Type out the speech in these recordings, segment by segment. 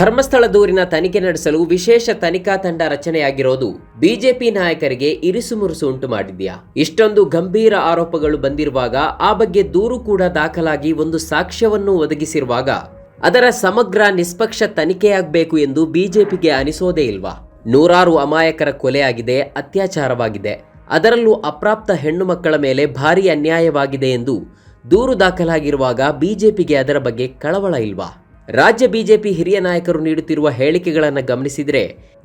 ಧರ್ಮಸ್ಥಳ ದೂರಿನ ತನಿಖೆ ನಡೆಸಲು ವಿಶೇಷ ತನಿಖಾ ತಂಡ ರಚನೆಯಾಗಿರೋದು ಬಿಜೆಪಿ ನಾಯಕರಿಗೆ ಇರಿಸುಮುರುಸು ಉಂಟು ಮಾಡಿದ್ಯಾ? ಇಷ್ಟೊಂದು ಗಂಭೀರ ಆರೋಪಗಳು ಬಂದಿರುವಾಗ ಆ ಬಗ್ಗೆ ದೂರು ಕೂಡ ದಾಖಲಾಗಿ ಒಂದು ಸಾಕ್ಷ್ಯವನ್ನು ಒದಗಿಸಿರುವಾಗ ಅದರ ಸಮಗ್ರ ನಿಷ್ಪಕ್ಷ ತನಿಖೆಯಾಗಬೇಕು ಎಂದು ಬಿಜೆಪಿಗೆ ಅನಿಸೋದೇ ಇಲ್ವಾ? ನೂರಾರು ಅಮಾಯಕರ ಕೊಲೆಯಾಗಿದೆ, ಅತ್ಯಾಚಾರವಾಗಿದೆ. ಅದರಲ್ಲೂ ಅಪ್ರಾಪ್ತ ಹೆಣ್ಣು ಮಕ್ಕಳ ಮೇಲೆ ಭಾರೀ ಅನ್ಯಾಯವಾಗಿದೆ ಎಂದು ದೂರು ದಾಖಲಾಗಿರುವಾಗ ಬಿಜೆಪಿಗೆ ಅದರ ಬಗ್ಗೆ ಕಳವಳ ಇಲ್ವಾ? ರಾಜ್ಯ ಬಿಜೆಪಿ ಹಿರಿಯ ನಾಯಕರು ನೀಡುತ್ತಿರುವ ಹೇಳಿಕೆಗಳನ್ನು ಗಮನಿಸಿದರೆ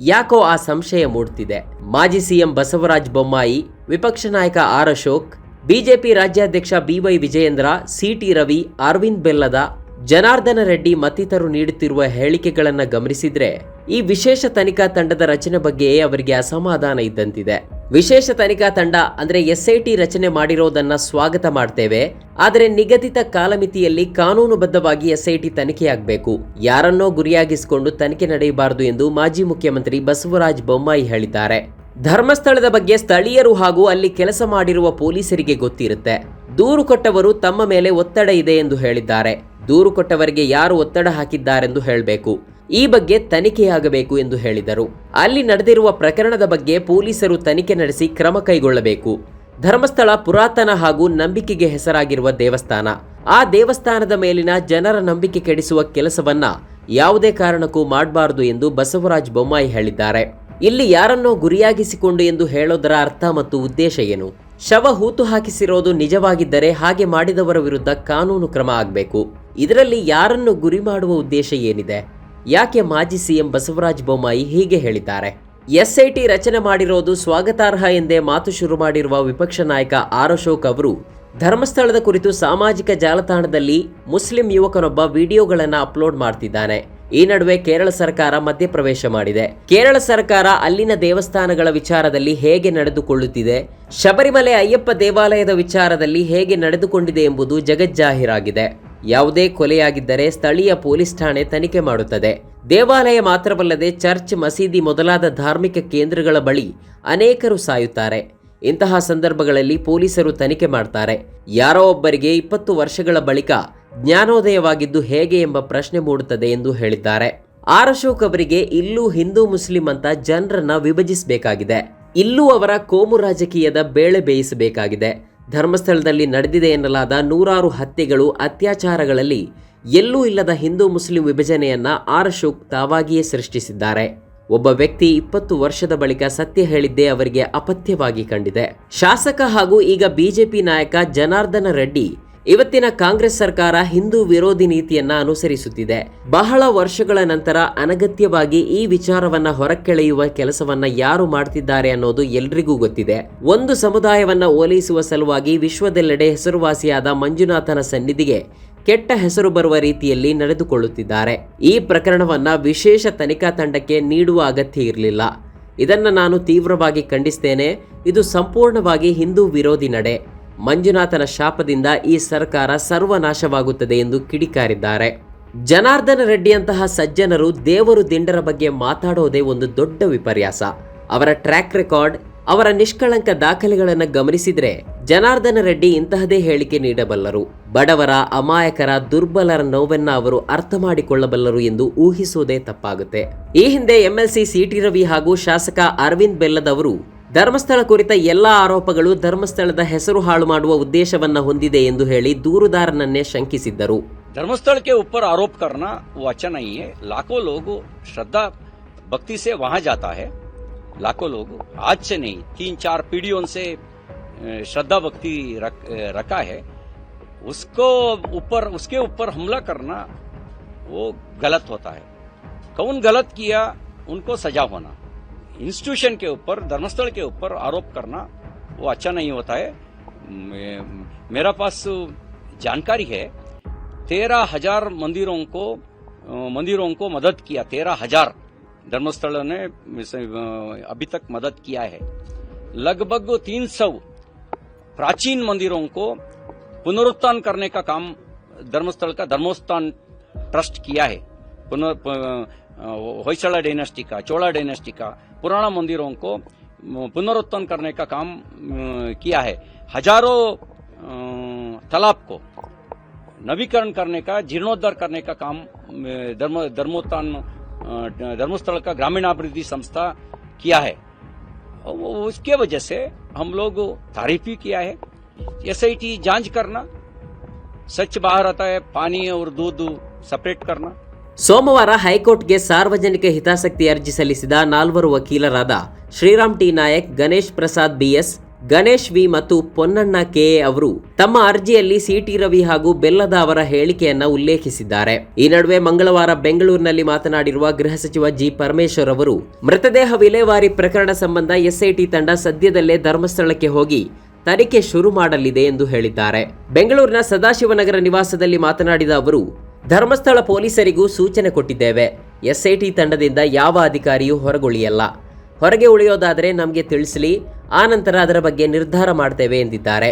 ಯಾಕೋ ಆ ಸಂಶಯ ಮೂಡುತ್ತಿದೆ ಮಾಜಿ ಸಿಎಂ ಬಸವರಾಜ ಬೊಮ್ಮಾಯಿ, ವಿಪಕ್ಷ ನಾಯಕ ಆರ್ ಅಶೋಕ್, ಬಿಜೆಪಿ ರಾಜ್ಯಾಧ್ಯಕ್ಷ ಬಿವೈ ವಿಜಯೇಂದ್ರ ಸಿಟಿ ರವಿ, ಅರವಿಂದ್ ಬೆಲ್ಲದ, ಜನಾರ್ದನ ರೆಡ್ಡಿ ಮತ್ತಿತರು ನೀಡುತ್ತಿರುವ ಹೇಳಿಕೆಗಳನ್ನು ಗಮನಿಸಿದರೆ ಈ ವಿಶೇಷ ತನಿಖಾ ತಂಡದ ರಚನೆ ಬಗ್ಗೆಯೇ ಅವರಿಗೆ ಅಸಮಾಧಾನ ಇದ್ದಂತಿದೆ. ವಿಶೇಷ ತನಿಖಾ ತಂಡ, ಅಂದರೆ ಎಸ್ಐಟಿ ರಚನೆ ಮಾಡಿರೋದನ್ನ ಸ್ವಾಗತ ಮಾಡ್ತೇವೆ. ಆದರೆ ನಿಗದಿತ ಕಾಲಮಿತಿಯಲ್ಲಿ ಕಾನೂನುಬದ್ಧವಾಗಿ ಎಸ್ಐಟಿ ತನಿಖೆಯಾಗಬೇಕು. ಯಾರನ್ನೋ ಗುರಿಯಾಗಿಸಿಕೊಂಡು ತನಿಖೆ ನಡೆಯಬಾರದು ಎಂದು ಮಾಜಿ ಮುಖ್ಯಮಂತ್ರಿ ಬಸವರಾಜ ಬೊಮ್ಮಾಯಿ ಹೇಳಿದ್ದಾರೆ. ಧರ್ಮಸ್ಥಳದ ಬಗ್ಗೆ ಸ್ಥಳೀಯರು ಹಾಗೂ ಅಲ್ಲಿ ಕೆಲಸ ಮಾಡಿರುವ ಪೊಲೀಸರಿಗೆ ಗೊತ್ತಿರುತ್ತೆ. ದೂರು ಕೊಟ್ಟವರು ತಮ್ಮ ಮೇಲೆ ಒತ್ತಡ ಇದೆ ಎಂದು ಹೇಳಿದ್ದಾರೆ. ದೂರು ಕೊಟ್ಟವರಿಗೆ ಯಾರು ಒತ್ತಡ ಹಾಕಿದ್ದಾರೆಂದು ಹೇಳಬೇಕು. ಈ ಬಗ್ಗೆ ತನಿಖೆಯಾಗಬೇಕು ಎಂದು ಹೇಳಿದರು. ಅಲ್ಲಿ ನಡೆದಿರುವ ಪ್ರಕರಣದ ಬಗ್ಗೆ ಪೊಲೀಸರು ತನಿಖೆ ನಡೆಸಿ ಕ್ರಮ ಕೈಗೊಳ್ಳಬೇಕು. ಧರ್ಮಸ್ಥಳ ಪುರಾತನ ಹಾಗೂ ನಂಬಿಕೆಗೆ ಹೆಸರಾಗಿರುವ ದೇವಸ್ಥಾನ. ಆ ದೇವಸ್ಥಾನದ ಮೇಲಿನ ಜನರ ನಂಬಿಕೆ ಕೆಡಿಸುವ ಕೆಲಸವನ್ನ ಯಾವುದೇ ಕಾರಣಕ್ಕೂ ಮಾಡಬಾರದು ಎಂದು ಬಸವರಾಜ್ ಬೊಮ್ಮಾಯಿ ಹೇಳಿದ್ದಾರೆ. ಇಲ್ಲಿ ಯಾರನ್ನೋ ಗುರಿಯಾಗಿಸಿಕೊಂಡು ಎಂದು ಹೇಳೋದರ ಅರ್ಥ ಮತ್ತು ಉದ್ದೇಶ ಏನು? ಶವ ಹೂತು ಹಾಕಿಸಿರೋದು ನಿಜವಾಗಿದ್ದರೆ ಹಾಗೆ ಮಾಡಿದವರ ವಿರುದ್ಧ ಕಾನೂನು ಕ್ರಮ ಆಗಬೇಕು. ಇದರಲ್ಲಿ ಯಾರನ್ನು ಗುರಿ ಮಾಡುವ ಉದ್ದೇಶ ಏನಿದೆ? ಯಾಕೆ ಮಾಜಿ ಸಿಎಂ ಬಸವರಾಜ ಬೊಮ್ಮಾಯಿ ಹೀಗೆ ಹೇಳಿದ್ದಾರೆ? ಎಸ್ಐಟಿ ರಚನೆ ಮಾಡಿರೋದು ಸ್ವಾಗತಾರ್ಹ ಎಂದೇ ಮಾತು ಶುರು ಮಾಡಿರುವ ವಿಪಕ್ಷ ನಾಯಕ ಆರ್ ಅಶೋಕ್ ಅವರು, ಧರ್ಮಸ್ಥಳದ ಕುರಿತು ಸಾಮಾಜಿಕ ಜಾಲತಾಣದಲ್ಲಿ ಮುಸ್ಲಿಂ ಯುವಕನೊಬ್ಬ ವಿಡಿಯೋಗಳನ್ನು ಅಪ್ಲೋಡ್ ಮಾಡ್ತಿದ್ದಾನೆ. ಈ ನಡುವೆ ಕೇರಳ ಸರ್ಕಾರ ಮಧ್ಯಪ್ರವೇಶ ಮಾಡಿದೆ. ಕೇರಳ ಸರ್ಕಾರ ಅಲ್ಲಿನ ದೇವಸ್ಥಾನಗಳ ವಿಚಾರದಲ್ಲಿ ಹೇಗೆ ನಡೆದುಕೊಳ್ಳುತ್ತಿದೆ, ಶಬರಿಮಲೆ ಅಯ್ಯಪ್ಪ ದೇವಾಲಯದ ವಿಚಾರದಲ್ಲಿ ಹೇಗೆ ನಡೆದುಕೊಂಡಿದೆ ಎಂಬುದು ಜಗಜ್ಜಾಹೀರಾಗಿದೆ. ಯಾವುದೇ ಕೊಲೆಯಾಗಿದ್ದರೆ ಸ್ಥಳೀಯ ಪೊಲೀಸ್ ಠಾಣೆ ತನಿಖೆ ಮಾಡುತ್ತದೆ. ದೇವಾಲಯ ಮಾತ್ರವಲ್ಲದೆ ಚರ್ಚ್, ಮಸೀದಿ ಮೊದಲಾದ ಧಾರ್ಮಿಕ ಕೇಂದ್ರಗಳ ಬಳಿ ಅನೇಕರು ಸಾಯುತ್ತಾರೆ. ಇಂತಹ ಸಂದರ್ಭಗಳಲ್ಲಿ ಪೊಲೀಸರು ತನಿಖೆ ಮಾಡ್ತಾರೆ. ಯಾರೋ ಒಬ್ಬರಿಗೆ ಇಪ್ಪತ್ತು ವರ್ಷಗಳ ಬಳಿಕ ಜ್ಞಾನೋದಯವಾಗಿದ್ದು ಹೇಗೆ ಎಂಬ ಪ್ರಶ್ನೆ ಮೂಡುತ್ತದೆ ಎಂದು ಹೇಳಿದ್ದಾರೆ. ಆರ್ ಅಶೋಕ್ ಅವರಿಗೆ ಇಲ್ಲೂ ಹಿಂದೂ ಮುಸ್ಲಿಂ ಅಂತ ಜನರನ್ನ ವಿಭಜಿಸಬೇಕಾಗಿದೆ. ಇಲ್ಲೂ ಅವರ ಕೋಮು ರಾಜಕೀಯದ ಬೇಳೆ ಬೇಯಿಸಬೇಕಾಗಿದೆ. ಧರ್ಮಸ್ಥಳದಲ್ಲಿ ನಡೆದಿದೆ ಎನ್ನಲಾದ ನೂರಾರು ಹತ್ಯೆಗಳು ಅತ್ಯಾಚಾರಗಳಲ್ಲಿ ಎಲ್ಲೂ ಇಲ್ಲದ ಹಿಂದೂ ಮುಸ್ಲಿಂ ವಿಭಜನೆಯನ್ನ ಆರ್ ಅಶೋಕ್ ತಾವಾಗಿಯೇ ಸೃಷ್ಟಿಸಿದ್ದಾರೆ. ಒಬ್ಬ ವ್ಯಕ್ತಿ ಇಪ್ಪತ್ತು ವರ್ಷದ ಬಳಿಕ ಸತ್ಯ ಹೇಳಿದ್ದೇ ಅವರಿಗೆ ಅಪಥ್ಯವಾಗಿ ಕಂಡಿದೆ. ಶಾಸಕ ಹಾಗೂ ಈಗ ಬಿಜೆಪಿ ನಾಯಕ ಜನಾರ್ದನ ರೆಡ್ಡಿ ಇವತ್ತಿನ ಕಾಂಗ್ರೆಸ್ ಸರ್ಕಾರ ಹಿಂದೂ ವಿರೋಧಿ ನೀತಿಯನ್ನ ಅನುಸರಿಸುತ್ತಿದೆ. ಬಹಳ ವರ್ಷಗಳ ನಂತರ ಅನಗತ್ಯವಾಗಿ ಈ ವಿಚಾರವನ್ನ ಹೊರಕ್ಕೆಳೆಯುವ ಕೆಲಸವನ್ನ ಯಾರು ಮಾಡ್ತಿದ್ದಾರೆ ಅನ್ನೋದು ಎಲ್ರಿಗೂ ಗೊತ್ತಿದೆ. ಒಂದು ಸಮುದಾಯವನ್ನ ಓಲೈಸುವ ಸಲುವಾಗಿ ವಿಶ್ವದೆಲ್ಲೆಡೆ ಹೆಸರುವಾಸಿಯಾದ ಮಂಜುನಾಥನ ಸನ್ನಿಧಿಗೆ ಕೆಟ್ಟ ಹೆಸರು ಬರುವ ರೀತಿಯಲ್ಲಿ ನಡೆದುಕೊಳ್ಳುತ್ತಿದ್ದಾರೆ. ಈ ಪ್ರಕರಣವನ್ನ ವಿಶೇಷ ತನಿಖಾ ತಂಡಕ್ಕೆ ನೀಡುವ ಅಗತ್ಯ ಇರಲಿಲ್ಲ. ಇದನ್ನ ನಾನು ತೀವ್ರವಾಗಿ ಖಂಡಿಸ್ತೇನೆ. ಇದು ಸಂಪೂರ್ಣವಾಗಿ ಹಿಂದೂ ವಿರೋಧಿ ನಡೆ. ಮಂಜುನಾಥನ ಶಾಪದಿಂದ ಈ ಸರ್ಕಾರ ಸರ್ವನಾಶವಾಗುತ್ತದೆ ಎಂದು ಕಿಡಿಕಾರಿದ್ದಾರೆ. ಜನಾರ್ದನ ರೆಡ್ಡಿಯಂತಹ ಸಜ್ಜನರು ದೇವರು ದಿಂಡರ ಬಗ್ಗೆ ಮಾತಾಡೋದೇ ಒಂದು ದೊಡ್ಡ ವಿಪರ್ಯಾಸ. ಅವರ ಟ್ರ್ಯಾಕ್ ರೆಕಾರ್ಡ್, ಅವರ ನಿಷ್ಕಳಂಕ ದಾಖಲೆಗಳನ್ನು ಗಮನಿಸಿದರೆ ಜನಾರ್ದನ ರೆಡ್ಡಿ ಇಂತಹದೇ ಹೇಳಿಕೆ ನೀಡಬಲ್ಲರು. ಬಡವರ, ಅಮಾಯಕರ, ದುರ್ಬಲರ ನೋವನ್ನ ಅವರು ಅರ್ಥ ಮಾಡಿಕೊಳ್ಳಬಲ್ಲರು ಎಂದು ಊಹಿಸುವುದೇ ತಪ್ಪಾಗುತ್ತೆ. ಈ ಹಿಂದೆ ಎಂಎಲ್ಸಿ ಸಿಟಿ ರವಿ ಹಾಗೂ ಶಾಸಕ ಅರವಿಂದ್ ಬೆಲ್ಲದವರು ಧರ್ಮಸ್ಥಳ ಕುರಿತ ಎಲ್ಲಾ ಆರೋಪಗಳು ಧರ್ಮಸ್ಥಳದ ಹೆಸರು ಹಾಳು ಮಾಡುವ ಉದ್ದೇಶವನ್ನ ಹೊಂದಿದೆ ಎಂದು ಹೇಳಿ ದೂರುದಾರನನ್ನೇ ಶಂಕಿಸಿದ್ದರು धर्मस्थल के ऊपर आरोप करना वो अच्छा नहीं है लाखों लोग श्रद्धा भक्ति से वहां जाता है लाखों लोग आज से नहीं तीन चार पीढ़ियों से अ, श्रद्धा भक्ति रख, अ, रखा है उसको ऊपर उसके ऊपर हमला करना वो गलत होता है कौन गलत किया उनको सजा होना इंस्टीट्यूशन के ऊपर, धर्मस्थल के ऊपर आरोप करना वो अच्छा नहीं होता है। मेरा पास जानकारी है, तेरह हज़ार मंदिरों को मंदिरों को मदद किया, तेरह हज़ार धर्मस्थल ने अभी तक मदद किया है। लगभग तीन सौ प्राचीन मंदिरों को पुनरुत्थान करने का काम धर्मस्थल का धर्मोत्थान ट्रस्ट किया है। पुनः होयसला डायनेस्टी का चोला डायनेस्टी का पुराना मंदिरों को पुनरुत्थान करने का काम किया है हज़ारों तालाब को नवीकरण करने का जीर्णोद्धार करने का काम धर्म धर्मोत्थान धर्मस्थल का ग्रामीणाभिवृद्धि संस्था किया है उसके वजह से हम लोग तारीफ़ भी किया है एसआईटी जाँच करना सच बाहर आता है पानी और दूध सेपरेट करना ಸೋಮವಾರ ಹೈಕೋರ್ಟ್ಗೆ ಸಾರ್ವಜನಿಕ ಹಿತಾಸಕ್ತಿ ಅರ್ಜಿ ಸಲ್ಲಿಸಿದ ನಾಲ್ವರು ವಕೀಲರಾದ Shriram T. Nayak, Ganesh Prasad BS Ganesh V. ಮತ್ತು ಪೊನ್ನಣ್ಣ ಕೆ. ಅವರು ತಮ್ಮ ಅರ್ಜಿಯಲ್ಲಿ ಸಿಟಿ ರವಿ ಹಾಗೂ ಬೆಲ್ಲದ ಅವರ ಹೇಳಿಕೆಯನ್ನ ಉಲ್ಲೇಖಿಸಿದ್ದಾರೆ. ಈ ನಡುವೆ ಮಂಗಳವಾರ ಬೆಂಗಳೂರಿನಲ್ಲಿ ಮಾತನಾಡಿರುವ ಗೃಹ ಸಚಿವ ಜಿ. ಪರಮೇಶ್ವರ್ ಅವರು, ಮೃತದೇಹ ವಿಲೇವಾರಿ ಪ್ರಕರಣ ಸಂಬಂಧ ಎಸ್ಐಟಿ ತಂಡ ಸದ್ಯದಲ್ಲೇ ಧರ್ಮಸ್ಥಳಕ್ಕೆ ಹೋಗಿ ತನಿಖೆ ಶುರು ಮಾಡಲಿದೆ ಎಂದು ಹೇಳಿದ್ದಾರೆ. ಬೆಂಗಳೂರಿನ ಸದಾಶಿವನಗರ ನಿವಾಸದಲ್ಲಿ ಮಾತನಾಡಿದ ಅವರು ಧರ್ಮಸ್ಥಳ ಪೊಲೀಸರಿಗೂ ಸೂಚನೆ ಕೊಟ್ಟಿದ್ದೇವೆ. ಎಸ್ಐಟಿ ತಂಡದಿಂದ ಯಾವ ಅಧಿಕಾರಿಯೂ ಹೊರಗುಳಿಯಲ್ಲ. ಹೊರಗೆ ಉಳಿಯೋದಾದರೆ ನಮಗೆ ತಿಳಿಸಲಿ, ಆ ನಂತರ ಅದರ ಬಗ್ಗೆ ನಿರ್ಧಾರ ಮಾಡ್ತೇವೆ ಎಂದಿದ್ದಾರೆ.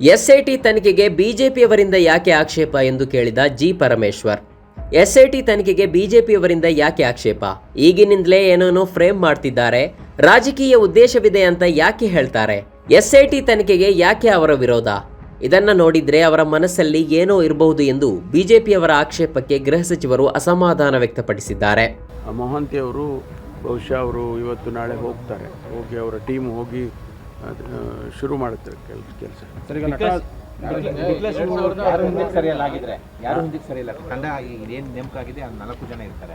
ಎಸ್ಐಟಿ ತನಿಖೆಗೆ ಬಿಜೆಪಿಯವರಿಂದ ಯಾಕೆ ಆಕ್ಷೇಪ ಎಂದು ಕೇಳಿದ ಜಿ ಪರಮೇಶ್ವರ್. ಎಸ್ಐಟಿ ತನಿಖೆಗೆ ಬಿಜೆಪಿಯವರಿಂದ ಯಾಕೆ ಆಕ್ಷೇಪ? ಈಗಿನಿಂದಲೇ ಏನೇನೋ ಫ್ರೇಮ್ ಮಾಡ್ತಿದ್ದಾರೆ? ರಾಜಕೀಯ ಉದ್ದೇಶವಿದೆ ಅಂತ ಯಾಕೆ ಹೇಳ್ತಾರೆ? ಎಸ್ಐಟಿ ತನಿಖೆಗೆ ಯಾಕೆ ಅವರ ವಿರೋಧ? ಇದನ್ನ ನೋಡಿದ್ರೆ ಅವರ ಮನಸ್ಸಲ್ಲಿ ಏನೋ ಇರಬಹುದು ಎಂದು ಬಿಜೆಪಿಯವರ ಆಕ್ಷೇಪಕ್ಕೆ ಗೃಹ ಸಚಿವರು ಅಸಮಾಧಾನ ವ್ಯಕ್ತಪಡಿಸಿದ್ದಾರೆ. ಆ ಮೊಹಂತಿ ಅವರು ಬಹುಶಃ ಅವರು ಇವತ್ತು ನಾಳೆ ಹೋಗ್ತಾರೆ. ಹೋಗಿ ಅವರ ಟೀಮ್ ಹೋಗಿ ಶುರು ಮಾಡುತ್ತಾರೆ ಕೆಲಸ ಕೆಲಸ. ಯಾರು ಹಿಂದಕ್ಕೆ ಸರಿಯಲ್ಲಾಗಿದ್ರೆ ಯಾರು ಹಿಂದಕ್ಕೆ ಸರಿಯಲ್ಲ? ತಂಡ ಏನು ನೇಮಕ ಆಗಿದೆ ನಾಲ್ಕು ಜನ ಇರ್ತಾರೆ.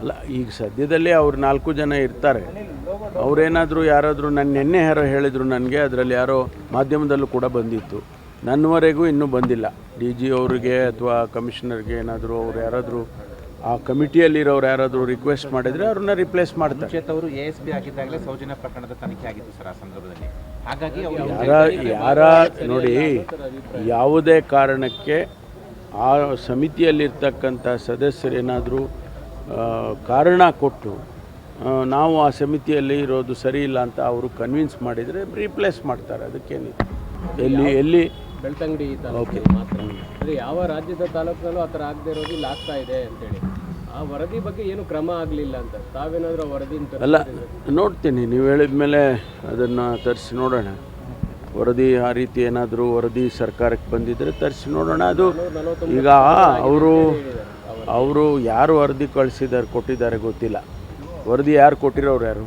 ಅಲ್ಲ ಈಗ ಸದ್ಯದಲ್ಲಿ ಅವ್ರು ನಾಲ್ಕು ಜನ ಇರ್ತಾರೆ. ಅವರೇನಾದರೂ ಯಾರಾದರೂ ನನ್ನ ನಿನ್ನೆ ಯಾರೋ ಹೇಳಿದರು ನನಗೆ ಅದರಲ್ಲಿ ಯಾರೋ ಮಾಧ್ಯಮದಲ್ಲೂ ಕೂಡ ಬಂದಿತ್ತು. ನನ್ನವರೆಗೂ ಇನ್ನೂ ಬಂದಿಲ್ಲ. ಡಿ ಜಿ ಅವರಿಗೆ ಅಥವಾ ಕಮಿಷನರ್ಗೆ ಏನಾದರೂ ಅವ್ರು ಯಾರಾದರೂ ಆ ಕಮಿಟಿಯಲ್ಲಿರೋರು ಯಾರಾದರೂ ರಿಕ್ವೆಸ್ಟ್ ಮಾಡಿದರೆ ಅವ್ರನ್ನ ರಿಪ್ಲೇಸ್ ಮಾಡ್ತಾರೆ. ಅವರು ಎ ಎಸ್ ಪಿ ಆಗಿದ್ದಾಗಲೇ ಸೌಜನ್ಯ ಪ್ರಕರಣದ ತನಿಖೆ ಆಗಿತ್ತು ಸರ್ ಆ ಸಂದರ್ಭದಲ್ಲಿ. ಹಾಗಾಗಿ ಅವರು ಯಾರ ಯಾರ ನೋಡಿ ಯಾವುದೇ ಕಾರಣಕ್ಕೆ ಆ ಸಮಿತಿಯಲ್ಲಿರ್ತಕ್ಕಂಥ ಸದಸ್ಯರೇನಾದರೂ ಕಾರಣ ಕೊಟ್ಟು ನಾವು ಆ ಸಮಿತಿಯಲ್ಲಿ ಇರೋದು ಸರಿ ಇಲ್ಲ ಅಂತ ಅವರು ಕನ್ವಿನ್ಸ್ ಮಾಡಿದರೆ ರಿಪ್ಲೇಸ್ ಮಾಡ್ತಾರೆ. ಅದಕ್ಕೇನಿದೆ ಎಲ್ಲಿ ಎಲ್ಲಿ ಬೆಳ್ತಂಗಡಿ ಈ ತಾಲೂಕು ಮಾತ್ರ. ಅಂದ್ರೆ ಯಾವ ರಾಜ್ಯದ ತಾಲೂಕಿನಲ್ಲೂ ಆ ಥರ ಆಗದೆ ಇರೋದು ಇಲ್ಲಿ ಆಗ್ತಾ ಇದೆ ಅಂತೇಳಿ. ಆ ವರದಿ ಬಗ್ಗೆ ಏನು ಕ್ರಮ ಆಗಲಿಲ್ಲ ಅಂತ. ತಾವೇನಾದರೂ ಆ ವರದಿ ಅಲ್ಲ ನೋಡ್ತೀನಿ. ನೀವು ಹೇಳಿದ ಮೇಲೆ ಅದನ್ನು ತರಿಸಿ ನೋಡೋಣ. ವರದಿ ಆ ರೀತಿ ಏನಾದರೂ ವರದಿ ಸರ್ಕಾರಕ್ಕೆ ಬಂದಿದ್ದರೆ ತರಿಸಿ ನೋಡೋಣ. ಅದು ಈಗ ಅವರು ಅವರು. ಯಾರು ವರದಿ ಕಳಿಸಿದ್ದಾರೆ ಕೊಟ್ಟಿದ್ದಾರೆ ಗೊತ್ತಿಲ್ಲ. ವರದಿ ಯಾರು ಕೊಟ್ಟಿರೋರು ಯಾರು?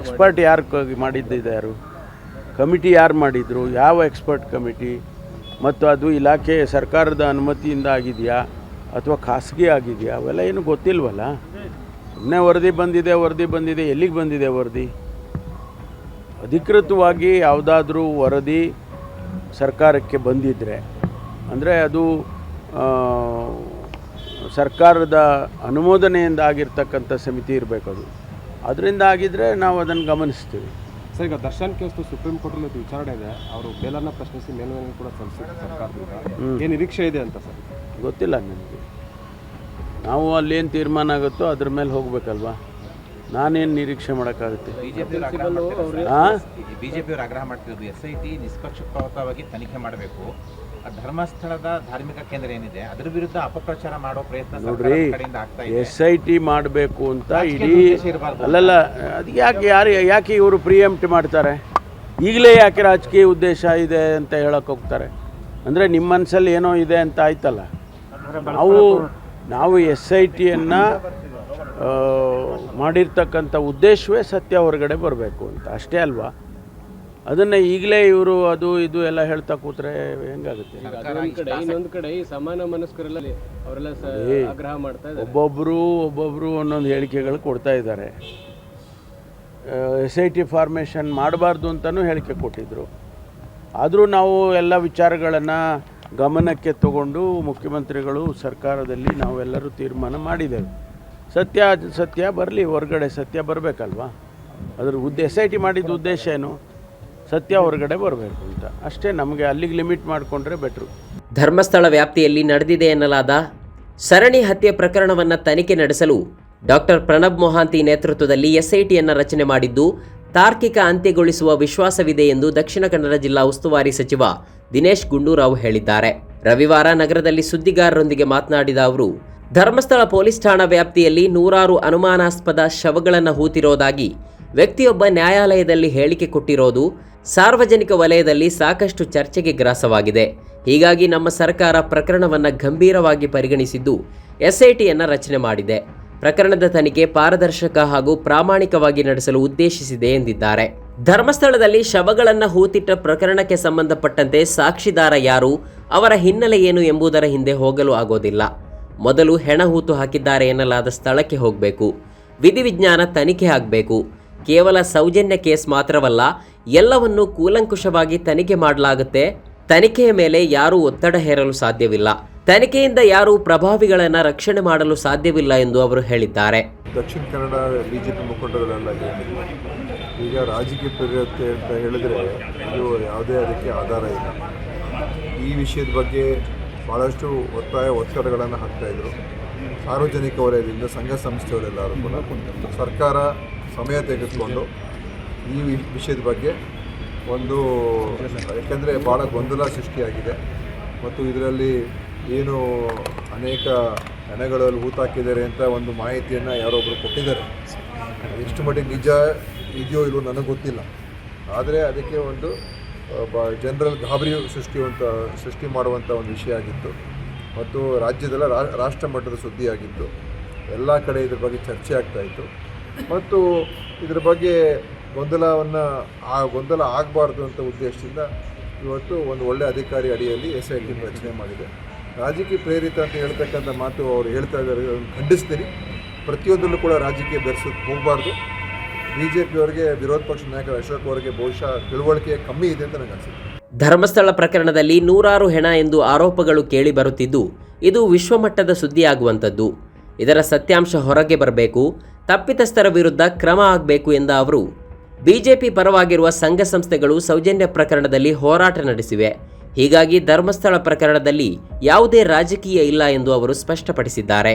ಎಕ್ಸ್ಪರ್ಟ್ ಯಾರು ಮಾಡಿದ್ದಿದೆ ಯಾರು? ಕಮಿಟಿ ಯಾರು ಮಾಡಿದರು? ಯಾವ ಎಕ್ಸ್ಪರ್ಟ್ ಕಮಿಟಿ? ಮತ್ತು ಅದು ಇಲಾಖೆ ಸರ್ಕಾರದ ಅನುಮತಿಯಿಂದ ಆಗಿದೆಯಾ? ಅಥವಾ ಖಾಸಗಿ ಆಗಿದೆಯಾ? ಅವೆಲ್ಲ ಏನು ಗೊತ್ತಿಲ್ವಲ್ಲ? ಸುಮ್ಮನೆ ವರದಿ ಬಂದಿದೆ ವರದಿ ಬಂದಿದೆ, ಎಲ್ಲಿಗೆ ಬಂದಿದೆ ವರದಿ? ಅಧಿಕೃತವಾಗಿ ಯಾವುದಾದ್ರೂ ವರದಿ ಸರ್ಕಾರಕ್ಕೆ ಬಂದಿದ್ದರೆ ಅಂದರೆ ಅದು ಸರ್ಕಾರದ ಅನುಮೋದನೆಯಿಂದ ಆಗಿರ್ತಕ್ಕಂಥ ಸಮಿತಿ ಇರಬೇಕು ಅದು ಅದರಿಂದ ಆಗಿದ್ದರೆ ನಾವು ಅದನ್ನು ಗಮನಿಸ್ತೀವಿ. ಸರ್ ಈಗ ದರ್ಶನ್ ಕೇಸ್ದು ಸುಪ್ರೀಂ ಕೋರ್ಟಲ್ಲಿ ಇವತ್ತು ವಿಚಾರಣೆ ಇದೆ. ಅವರು ಬೇಲನ್ನ ಪ್ರಶ್ನಿಸಿ ಮೇಲ್ಮನವಿ ಕೂಡ ಸಲ್ಲಿಸಿದ್ರು ಸರ್ಕಾರದಿಂದ. ಏನು ನಿರೀಕ್ಷೆ ಇದೆ ಅಂತ ಸರ್? ಗೊತ್ತಿಲ್ಲ ನನಗೆ. ನಾವು ಅಲ್ಲೇನು ತೀರ್ಮಾನ ಆಗುತ್ತೋ ಅದ್ರ ಮೇಲೆ ಹೋಗ್ಬೇಕಲ್ವಾ? ನಾನೇನು ನಿರೀಕ್ಷೆ ಮಾಡೋಕ್ಕಾಗುತ್ತೆ? ಬಿಜೆಪಿ ಆಗ್ರಹ ಮಾಡ್ತಿರೋದು ಎಸ್ ಐ ಟಿ ನಿಷ್ಪಕ್ಷಪಾತವಾಗಿ ತನಿಖೆ ಮಾಡಬೇಕು. ಧರ್ಮಸ್ಥಳದ ಧಾರ್ಮಿಕ ಕೇಂದ್ರ ಏನಿದೆ ಅದರ ವಿರುದ್ಧ ಅಪಪ್ರಚಾರ ಮಾಡೋ ಪ್ರಯತ್ನ ನೋಡ್ರಿ ಎಸ್ ಐ ಟಿ ಮಾಡಬೇಕು ಅಂತ ಇಡೀ ಅಲ್ಲಲ್ಲ ಅದು ಯಾಕೆ ಯಾರು ಯಾಕೆ ಇವರು ಪ್ರಿಯಂಪ್ಟ್ ಮಾಡ್ತಾರೆ? ಈಗಲೇ ಯಾಕೆ ರಾಜಕೀಯ ಉದ್ದೇಶ ಇದೆ ಅಂತ ಹೇಳಕ್ಕೆ ಹೋಗ್ತಾರೆ? ಅಂದರೆ ನಿಮ್ಮ ಮನಸ್ಸಲ್ಲಿ ಏನೋ ಇದೆ ಅಂತ ಆಯ್ತಲ್ಲ? ನಾವು ನಾವು ಎಸ್ ಐ ಟಿಯನ್ನು ಮಾಡಿರ್ತಕ್ಕಂಥ ಉದ್ದೇಶವೇ ಸತ್ಯ ಹೊರಗಡೆ ಬರಬೇಕು ಅಂತ. ಅಷ್ಟೇ ಅಲ್ವಾ? ಅದನ್ನು ಈಗಲೇ ಇವರು ಅದು ಇದು ಎಲ್ಲ ಹೇಳ್ತಾ ಕೂತ್ರೆ ಹೆಂಗಾಗುತ್ತೆ? ಸರ್ಕಾರ ಕಡೆ ಇನ್ನೊಂದ್ ಕಡೆ ಈ ಸಮಾನ ಮನಸ್ಕರೆಲ್ಲ ಅವರೆಲ್ಲ ಆಗ್ರಹ ಮಾಡ್ತಾ ಇದ್ದಾರೆ. ಒಬ್ಬೊಬ್ಬರು ಒಬ್ಬೊಬ್ಬರು ಒಂದೊಂದು ಹೇಳಿಕೆಗಳು ಕೊಡ್ತಾ ಇದ್ದಾರೆ. ಎಸ್ ಐ ಟಿ ಫಾರ್ಮೇಷನ್ ಮಾಡಬಾರ್ದು ಅಂತಲೂ ಹೇಳಿಕೆ ಕೊಟ್ಟಿದ್ದರು ಆದರೂ ನಾವು ಎಲ್ಲ ವಿಚಾರಗಳನ್ನು ಗಮನಕ್ಕೆ ತಗೊಂಡು ಮುಖ್ಯಮಂತ್ರಿಗಳು ಸರ್ಕಾರದಲ್ಲಿ ನಾವೆಲ್ಲರೂ ತೀರ್ಮಾನ ಮಾಡಿದ್ದೇವೆ. ಸತ್ಯ ಸತ್ಯ ಬರಲಿ ಹೊರಗಡೆ ಸತ್ಯ ಬರಬೇಕಲ್ವಾ? ಅದ್ರ ಉದ್ದ ಎಸ್ ಐ ಟಿ ಮಾಡಿದ ಉದ್ದೇಶ ಏನು? ಸತ್ಯ ಹೊರಗಡೆ ಬರಬೇಕು ಅಂತ. ಅಷ್ಟೇ ನಮಗೆ ಅಲ್ಲಿಗೆ ಲಿಮಿಟ್ ಮಾಡಿಕೊಂಡ್ರೆ ಬೆಟ್ರು ಧರ್ಮಸ್ಥಳ ವ್ಯಾಪ್ತಿಯಲ್ಲಿ ನಡೆದಿದೆ ಎನ್ನಲಾದ ಸರಣಿ ಹತ್ಯೆ ಪ್ರಕರಣವನ್ನು ತನಿಖೆ ನಡೆಸಲು ಡಾಕ್ಟರ್ ಪ್ರಣಬ್ ಮೊಹಾಂತಿ ನೇತೃತ್ವದಲ್ಲಿ ಎಸ್ಐಟಿಯನ್ನು ರಚನೆ ಮಾಡಿದ್ದು, ತಾರ್ಕಿಕ ಅಂತ್ಯಗೊಳಿಸುವ ವಿಶ್ವಾಸವಿದೆ ಎಂದು ದಕ್ಷಿಣ ಕನ್ನಡ ಜಿಲ್ಲಾ ಉಸ್ತುವಾರಿ ಸಚಿವ ದಿನೇಶ್ ಗುಂಡೂರಾವ್ ಹೇಳಿದ್ದಾರೆ. ರವಿವಾರ ನಗರದಲ್ಲಿ ಸುದ್ದಿಗಾರರೊಂದಿಗೆ ಮಾತನಾಡಿದ ಅವರು, ಧರ್ಮಸ್ಥಳ ಪೊಲೀಸ್ ಠಾಣಾ ವ್ಯಾಪ್ತಿಯಲ್ಲಿ ನೂರಾರು ಅನುಮಾನಾಸ್ಪದ ಶವಗಳನ್ನು ಹೂತಿರೋದಾಗಿ ವ್ಯಕ್ತಿಯೊಬ್ಬ ನ್ಯಾಯಾಲಯದಲ್ಲಿ ಹೇಳಿಕೆ ಕೊಟ್ಟಿರೋದು ಸಾರ್ವಜನಿಕ ವಲಯದಲ್ಲಿ ಸಾಕಷ್ಟು ಚರ್ಚೆಗೆ ಗ್ರಾಸವಾಗಿದೆ. ಹೀಗಾಗಿ ನಮ್ಮ ಸರ್ಕಾರ ಪ್ರಕರಣವನ್ನು ಗಂಭೀರವಾಗಿ ಪರಿಗಣಿಸಿದ್ದು ಎಸ್ಐಟಿಯನ್ನು ರಚನೆ ಮಾಡಿದೆ. ಪ್ರಕರಣದ ತನಿಖೆ ಪಾರದರ್ಶಕ ಹಾಗೂ ಪ್ರಾಮಾಣಿಕವಾಗಿ ನಡೆಸಲು ಉದ್ದೇಶಿಸಿದೆ ಎಂದಿದ್ದಾರೆ. ಧರ್ಮಸ್ಥಳದಲ್ಲಿ ಶವಗಳನ್ನು ಹೂತಿಟ್ಟ ಪ್ರಕರಣಕ್ಕೆ ಸಂಬಂಧಪಟ್ಟಂತೆ ಸಾಕ್ಷಿದಾರ ಯಾರು, ಅವರ ಹಿನ್ನೆಲೆ ಏನು ಎಂಬುದರ ಹಿಂದೆ ಹೋಗಲು ಆಗೋದಿಲ್ಲ. ಮೊದಲು ಹೆಣ ಹೂತು ಹಾಕಿದ್ದಾರೆ ಎನ್ನಲಾದ ಸ್ಥಳಕ್ಕೆ ಹೋಗಬೇಕು. ವಿಧಿವಿಜ್ಞಾನ ತನಿಖೆ ಆಗಬೇಕು. ಕೇವಲ ಸೌಜನ್ಯ ಕೇಸ್ ಮಾತ್ರವಲ್ಲ, ಎಲ್ಲವನ್ನು ಕೂಲಂಕುಷವಾಗಿ ತನಿಖೆ ಮಾಡಲಾಗುತ್ತೆ. ತನಿಖೆಯ ಮೇಲೆ ಯಾರೂ ಒತ್ತಡ ಹೇರಲು ಸಾಧ್ಯವಿಲ್ಲ. ತನಿಖೆಯಿಂದ ಯಾರೂ ಪ್ರಭಾವಿಗಳನ್ನು ರಕ್ಷಣೆ ಮಾಡಲು ಸಾಧ್ಯವಿಲ್ಲ ಎಂದು ಅವರು ಹೇಳಿದ್ದಾರೆ. ದಕ್ಷಿಣ ಕನ್ನಡ ಬಿಜೆಪಿ ಮುಖಂಡಗಳೆಲ್ಲ ಈಗ ರಾಜಕೀಯ ಪ್ರೇರತೆ ಅಂತ ಹೇಳಿದ್ರೆ ಇದು ಯಾವುದೇ ಅದಕ್ಕೆ ಆಧಾರ ಇಲ್ಲ. ಈ ವಿಷಯದ ಬಗ್ಗೆ ಭಾಳಷ್ಟು ಒತ್ತಾಯ, ಒತ್ತಡಗಳನ್ನು ಹಾಕ್ತಾಯಿದ್ರು ಸಾರ್ವಜನಿಕ ವಲಯದಿಂದ, ಸಂಘ ಸಂಸ್ಥೆಯವರೆಲ್ಲರೂ ಕೂಡ ಸರ್ಕಾರ ಸಮಯ ತೆಗೆದುಕೊಂಡು ಈ ವಿಷಯದ ಬಗ್ಗೆ ಒಂದು, ಯಾಕೆಂದರೆ ಭಾಳ ಗೊಂದಲ ಸೃಷ್ಟಿಯಾಗಿದೆ. ಮತ್ತು ಇದರಲ್ಲಿ ಏನು ಅನೇಕ ಹಣಗಳಲ್ಲಿ ಹೂತಾಕಿದ್ದಾರೆ ಅಂತ ಒಂದು ಮಾಹಿತಿಯನ್ನು ಯಾರೊಬ್ಬರು ಕೊಟ್ಟಿದ್ದಾರೆ. ಎಷ್ಟು ಮಟ್ಟಿಗೆ ನಿಜ ಇದೆಯೋ ಇಲ್ವೋ ನನಗೆ ಗೊತ್ತಿಲ್ಲ. ಆದರೆ ಅದಕ್ಕೆ ಒಂದು ಜನರಲ್ ಗಾಬರಿ ಸೃಷ್ಟಿಯುವಂಥ ಸೃಷ್ಟಿ ಮಾಡುವಂಥ ಒಂದು ವಿಷಯ ಆಗಿತ್ತು. ಮತ್ತು ರಾಜ್ಯದಲ್ಲ ರಾಷ್ಟ್ರ ಮಟ್ಟದ ಸುದ್ದಿಯಾಗಿತ್ತು. ಎಲ್ಲ ಕಡೆ ಇದ್ರ ಬಗ್ಗೆ ಚರ್ಚೆ ಆಗ್ತಾ ಇತ್ತು. ಮತ್ತು ಇದ್ರ ಬಗ್ಗೆ ಗೊಂದಲವನ್ನು ಆ ಗೊಂದಲ ಆಗಬಾರ್ದು ಅಂತ ಉದ್ದೇಶದಿಂದ ಇವತ್ತು ಒಂದು ಒಳ್ಳೆ ಅಧಿಕಾರಿ ಅಡಿಯಲ್ಲಿ ಎಸ್ ಐ ಟಿ ರಚನೆ ಮಾಡಿದೆ. ರಾಜಕೀಯ ಪ್ರೇರಿತ ಅಂತ ಹೇಳ್ತಕ್ಕಂಥ ಮಾತು ಅವರು ಹೇಳ್ತಾ ಇದ್ದಾರೆ, ಅದನ್ನು ಖಂಡಿಸ್ತೀನಿ. ಪ್ರತಿಯೊಂದರಲ್ಲೂ ಕೂಡ ರಾಜಕೀಯ ಬೆರೆಸೋದು ಹೋಗಬಾರ್ದು. ಬಿ ಜೆ ಪಿಯವರಿಗೆ ವಿರೋಧ ಪಕ್ಷ ನಾಯಕ ಅಶೋಕ್ ಅವರಿಗೆ ಬಹುಶಃ ತಿಳುವಳಿಕೆ ಕಮ್ಮಿ ಇದೆ ಅಂತ ನನಗೆ ಅನಿಸುತ್ತೆ. ಧರ್ಮಸ್ಥಳ ಪ್ರಕರಣದಲ್ಲಿ ನೂರಾರು ಹೆಣ ಎಂದು ಆರೋಪಗಳು ಕೇಳಿ ಬರುತ್ತಿದ್ದು, ಇದು ವಿಶ್ವಮಟ್ಟದ ಸುದ್ದಿಯಾಗುವಂಥದ್ದು. ಇದರ ಸತ್ಯಾಂಶ ಹೊರಗೆ ಬರಬೇಕು. ತಪ್ಪಿತಸ್ಥರ ವಿರುದ್ಧ ಕ್ರಮ ಆಗಬೇಕು ಎಂದ ಅವರು, ಬಿಜೆಪಿ ಪರವಾಗಿರುವ ಸಂಘ ಸಂಸ್ಥೆಗಳು ಸೌಜನ್ಯ ಪ್ರಕರಣದಲ್ಲಿ ಹೋರಾಟ ನಡೆಸಿವೆ. ಹೀಗಾಗಿ ಧರ್ಮಸ್ಥಳ ಪ್ರಕರಣದಲ್ಲಿ ಯಾವುದೇ ರಾಜಕೀಯ ಇಲ್ಲ ಎಂದು ಅವರು ಸ್ಪಷ್ಟಪಡಿಸಿದ್ದಾರೆ.